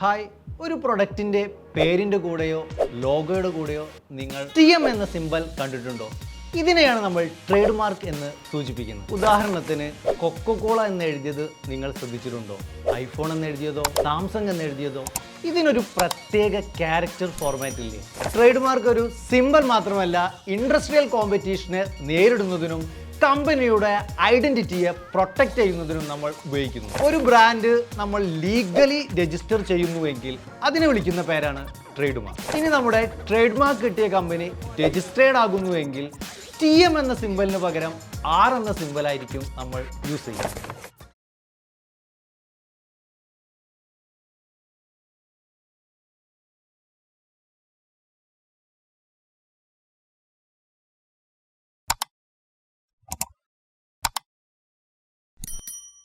Hi ഒരു പ്രൊഡക്റ്റിന്റെ പേരിന്റെ കൂടെയോ ലോഗോയുടെ കൂടെയോ നിങ്ങൾ ടി എം എന്ന സിമ്പൽ കണ്ടിട്ടുണ്ടോ? ഇതിനെയാണ് നമ്മൾ ട്രേഡ് മാർക്ക് എന്ന് സൂചിപ്പിക്കുന്നത്. ഉദാഹരണത്തിന് കൊക്കോകോള എന്ന് എഴുതിയത് നിങ്ങൾ ശ്രദ്ധിച്ചിട്ടുണ്ടോ? ഐഫോൺ എന്ന് എഴുതിയതോ സാംസങ് എന്ന് എഴുതിയതോ? ഇതിനൊരു പ്രത്യേക ക്യാരക്ടർ ഫോർമാറ്റ് ഇല്ലേ? ട്രേഡ് മാർക്ക് ഒരു സിമ്പൽ മാത്രമല്ല ഇൻഡസ്ട്രിയൽ കോമ്പറ്റീഷനെ നേരിടുന്നതിനും കമ്പനിയുടെ ഐഡന്റിറ്റിയെ പ്രൊട്ടക്റ്റ് ചെയ്യുന്നതിനും നമ്മൾ ഉപയോഗിക്കുന്നു. ഒരു ബ്രാൻഡ് നമ്മൾ ലീഗലി രജിസ്റ്റർ ചെയ്യുന്നുവെങ്കിൽ അതിനെ വിളിക്കുന്ന പേരാണ് ട്രേഡ് മാർക്ക് ഇനി നമ്മുടെ ട്രേഡ് മാർക്ക് കിട്ടിയ കമ്പനി രജിസ്ട്രേഡ് ആകുന്നുവെങ്കിൽ ടി എം എന്ന സിമ്പലിന് പകരം ആർ എന്ന സിമ്പലായിരിക്കും നമ്മൾ യൂസ് ചെയ്യുന്നത്.